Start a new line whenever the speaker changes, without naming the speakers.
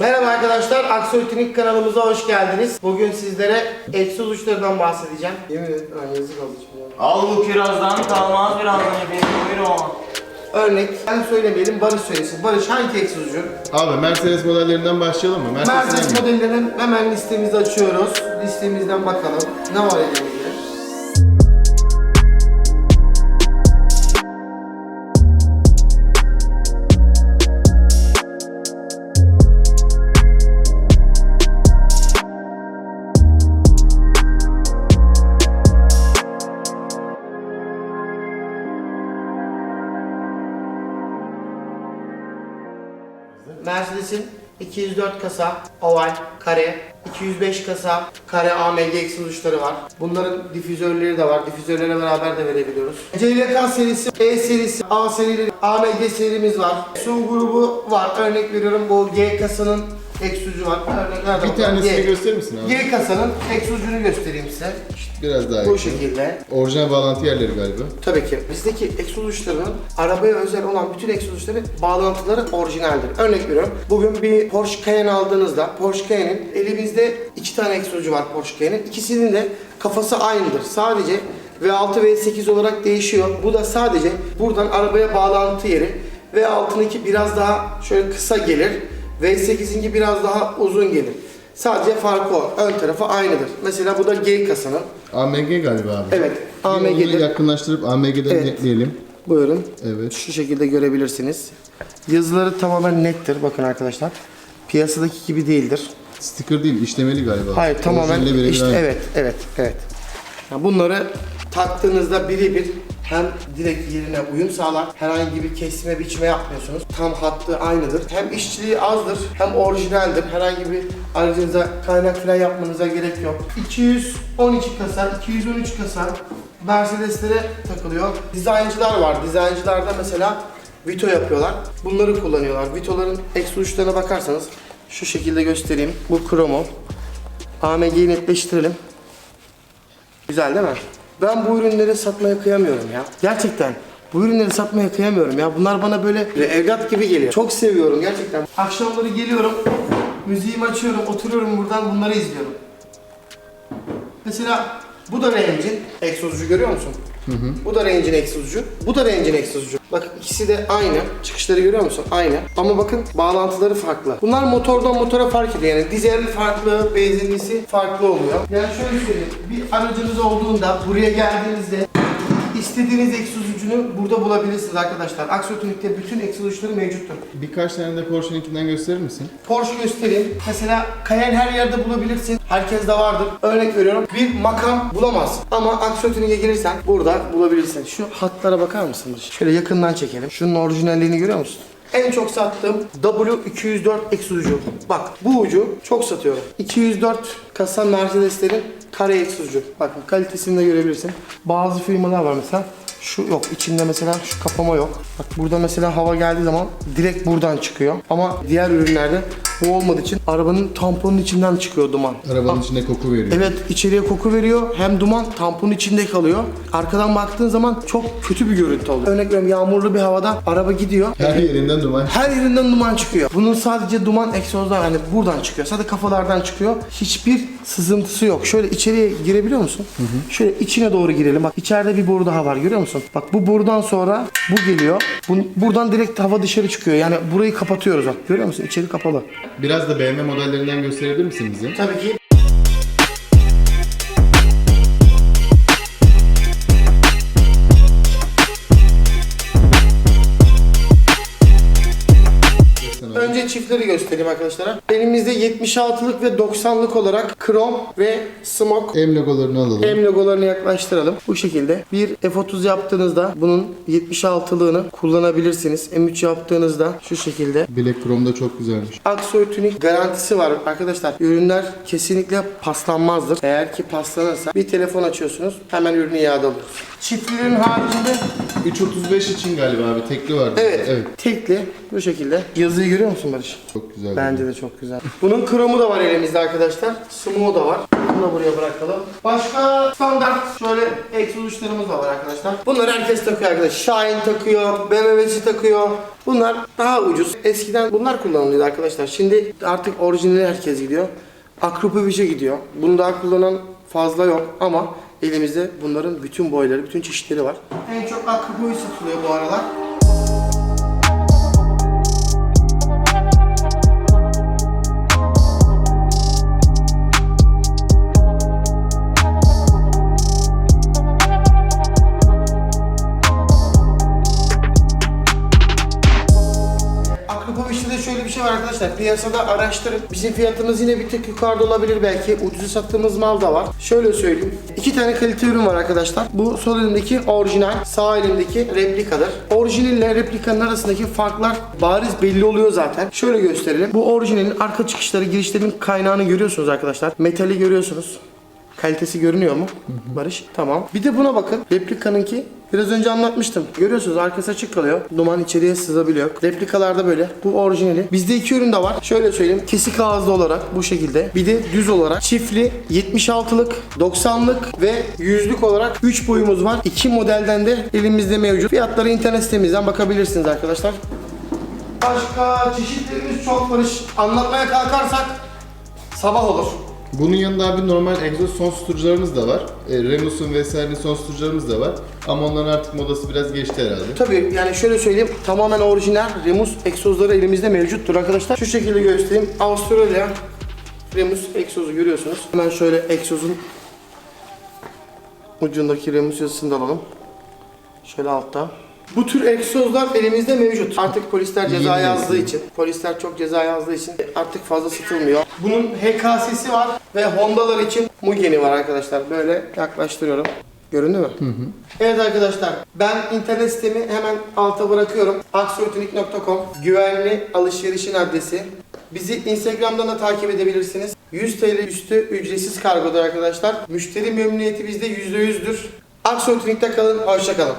Merhaba arkadaşlar, Aksoy Tuning kanalımıza hoş geldiniz. Bugün sizlere egzoz uçlarından bahsedeceğim. Yemin ederim, ay yazık ya.
Al bu kirazdan kalmaz birazdan efendim buyurun.
Örnek, ben söylemeyelim, Barış söylesin. Barış hangi egzozcu?
Abi Mercedes modellerinden başlayalım mı?
Mercedes
mi?
modellerini hemen listemizi açıyoruz. Listemizden bakalım. Ne var elimizde? Mercedes'in 204 kasa oval, kare, 205 kasa kare AMG egzoz uçları var. Bunların difüzörleri de var. Difüzörlerle beraber de verebiliyoruz. CLK serisi, E serisi, A serileri, AMG serimiz var. Su grubu var. Örnek veriyorum bu G kasanın egzozu var. Örnek nerede
Bir tanesini gösterir misin abi?
G kasanın egzozunu göstereyim size.
Biraz daha
Bu
yakın.
şekilde.
Orijinal bağlantı yerleri galiba.
Tabii ki. Bizdeki egzoz uçlarının arabaya özel olan bütün egzoz uçları bağlantıları orijinaldir. Örnek veriyorum. Bugün bir Porsche Cayenne aldığınızda Porsche Cayenne'in elimizde iki tane egzozcu var Porsche Cayenne'in. İkisinin de kafası aynıdır. Sadece V6 V8 olarak değişiyor. Bu da sadece buradan arabaya bağlantı yeri. V6'nınki biraz daha şöyle kısa gelir. V8'inki biraz daha uzun gelir. Sadece farkı o. Ön tarafı aynıdır. Mesela bu da G kasanın.
AMG galiba abi.
Evet. AMG'dir.
yakınlaştırıp AMG'den
Evet.
netleyelim.
Buyurun.
Evet.
Şu şekilde görebilirsiniz. Yazıları tamamen nettir bakın arkadaşlar. Piyasadaki gibi değildir.
Sticker değil, işlemeli galiba.
Hayır tamamen
Orijinalle birebir
işte
aynı.
evet evet evet. Yani bunları taktığınızda birebir hem direkt yerine uyum sağlar. Herhangi bir kesme biçme yapmıyorsunuz. Tam hattı aynıdır. Hem işçiliği azdır hem orijinaldir. Herhangi bir aracınıza kaynak falan yapmanıza gerek yok. 212 kasa, 213 kasa Mercedeslere takılıyor. Dizaynçılar var. Dizaynçılarda mesela Vito yapıyorlar. Bunları kullanıyorlar. Vito'ların eksi uçlarına bakarsanız şu şekilde göstereyim. Bu kromo. AMG'yi netleştirelim. Güzel değil mi? Ben bu ürünleri satmaya kıyamıyorum ya. Gerçekten. Bu ürünleri satmaya kıyamıyorum ya. Bunlar bana böyle evlat gibi geliyor. Çok seviyorum gerçekten. Akşamları geliyorum, müziğimi açıyorum, oturuyorum buradan bunları izliyorum. Mesela bu da Range'in egzozcu görüyor musun? Bu da Range'in egzozcu. Bu da Range'in egzozcu. Bak ikisi de aynı. Çıkışları görüyor musun? Aynı. Ama bakın bağlantıları farklı. Bunlar motordan motora fark ediyor. Yani dizel farklı, benzinlisi farklı oluyor. Yani şöyle söyleyeyim. Bir aracınız olduğunda buraya geldiğinizde istediğiniz egzozucunu burada bulabilirsiniz arkadaşlar. Aksotunik'te bütün egzozucuları mevcuttur.
Birkaç tane de Porsche'ninkinden gösterir misin?
Porsche göstereyim. Mesela Cayenne her yerde bulabilirsin. Herkes de vardır. Örnek veriyorum. Bir makam bulamazsın. Ama Aksotuning'e gelirsen burada bulabilirsin. Şu hatlara bakar mısınız? Şöyle yakından çekelim. Şunun orijinalliğini görüyor musun? En çok sattığım W204 X ucu. Bak bu ucu çok satıyorum. 204 kasa Mercedeslerin kare X ucu. Bakın kalitesini de görebilirsin. Bazı firmalar var mesela. Şu yok. içinde mesela şu kapama yok. Bak burada mesela hava geldiği zaman direkt buradan çıkıyor. Ama diğer ürünlerde bu olmadığı için arabanın tamponun içinden çıkıyor duman.
Arabanın içinde koku veriyor.
Evet içeriye koku veriyor hem duman tamponun içinde kalıyor. Arkadan baktığın zaman çok kötü bir görüntü oluyor. Örnek veriyorum yağmurlu bir havada araba gidiyor.
Her yerinden duman.
Her yerinden duman çıkıyor. Bunun sadece duman egzozdan hani buradan çıkıyor. Sadece kafalardan çıkıyor. Hiçbir sızıntısı yok. Şöyle içeriye girebiliyor musun? Şöyle içine doğru girelim. Bak içeride bir boru daha var görüyor musun? Bak bu borudan sonra bu geliyor. Bu, buradan direkt hava dışarı çıkıyor. Yani burayı kapatıyoruz bak. Görüyor musun? İçeri kapalı.
Biraz da BMW modellerinden gösterebilir misin bize?
Tabii ki çiftleri göstereyim arkadaşlara. Elimizde 76'lık ve 90'lık olarak krom ve smoke
M logolarını alalım.
M logolarını yaklaştıralım. Bu şekilde bir F30 yaptığınızda bunun 76'lığını kullanabilirsiniz. M3 yaptığınızda şu şekilde.
Black Chrome'da çok güzelmiş.
Aksoy Tuning garantisi var arkadaşlar. Ürünler kesinlikle paslanmazdır. Eğer ki paslanırsa bir telefon açıyorsunuz hemen ürünü iade alıyoruz. Çiftlerin haricinde
335 için galiba abi tekli vardı.
evet,
Evet.
tekli bu şekilde. Yazıyı görüyor musun Barış?
Çok güzel.
Bence de çok güzel. Bunun kromu da var elimizde arkadaşlar. Smoke'u da var. Bunu da buraya bırakalım. Başka standart şöyle egzoz uçlarımız da var arkadaşlar. Bunları herkes takıyor arkadaşlar. Şahin takıyor, BMW'si takıyor. Bunlar daha ucuz. Eskiden bunlar kullanılıyordu arkadaşlar. Şimdi artık orijinali herkes gidiyor. Akropovic'e gidiyor. Bunu daha kullanan fazla yok ama elimizde bunların bütün boyları, bütün çeşitleri var. En çok Akropovic satılıyor bu aralar. Arkadaşlar. Piyasada araştırın. Bizim fiyatımız yine bir tık yukarıda olabilir belki. Ucuz sattığımız mal da var. Şöyle söyleyeyim. İki tane kalite ürün var arkadaşlar. Bu sol elimdeki orijinal, sağ elimdeki replikadır. Orijinalle replikanın arasındaki farklar bariz belli oluyor zaten. Şöyle gösterelim. Bu orijinalin arka çıkışları, girişlerin kaynağını görüyorsunuz arkadaşlar. Metali görüyorsunuz. Kalitesi görünüyor mu? Barış. Tamam. Bir de buna bakın. Replikanınki biraz önce anlatmıştım. Görüyorsunuz arkası açık kalıyor. Duman içeriye sızabiliyor. Replikalarda böyle. Bu orijinali. Bizde iki ürün de var. Şöyle söyleyeyim. Kesik ağızlı olarak bu şekilde. Bir de düz olarak çiftli 76'lık, 90'lık ve 100'lük olarak 3 boyumuz var. İki modelden de elimizde mevcut. Fiyatları internet sitemizden bakabilirsiniz arkadaşlar. Başka çeşitlerimiz çok Barış. Anlatmaya kalkarsak sabah olur.
Bunun yanında abi normal egzoz son susturucularımız da var. E, Remus'un vesaire son susturucularımız da var. Ama onların artık modası biraz geçti herhalde.
Tabii yani şöyle söyleyeyim tamamen orijinal Remus egzozları elimizde mevcuttur arkadaşlar. Şu şekilde göstereyim. Avustralya Remus egzozu görüyorsunuz. Hemen şöyle egzozun ucundaki Remus yazısını da alalım. Şöyle altta. Bu tür egzozlar elimizde mevcut. Artık polisler ceza yazdığı için, polisler çok ceza yazdığı için artık fazla satılmıyor. Bunun HKS'si var ve Honda'lar için Mugen'i var arkadaşlar. Böyle yaklaştırıyorum. Göründü mü? Evet arkadaşlar ben internet sitemi hemen alta bırakıyorum. aksoytunik.com güvenli alışverişin adresi. Bizi Instagram'dan da takip edebilirsiniz. 100 TL üstü ücretsiz kargodur arkadaşlar. Müşteri memnuniyeti bizde %100'dür. Aksoytunik'te kalın, hoşça kalın.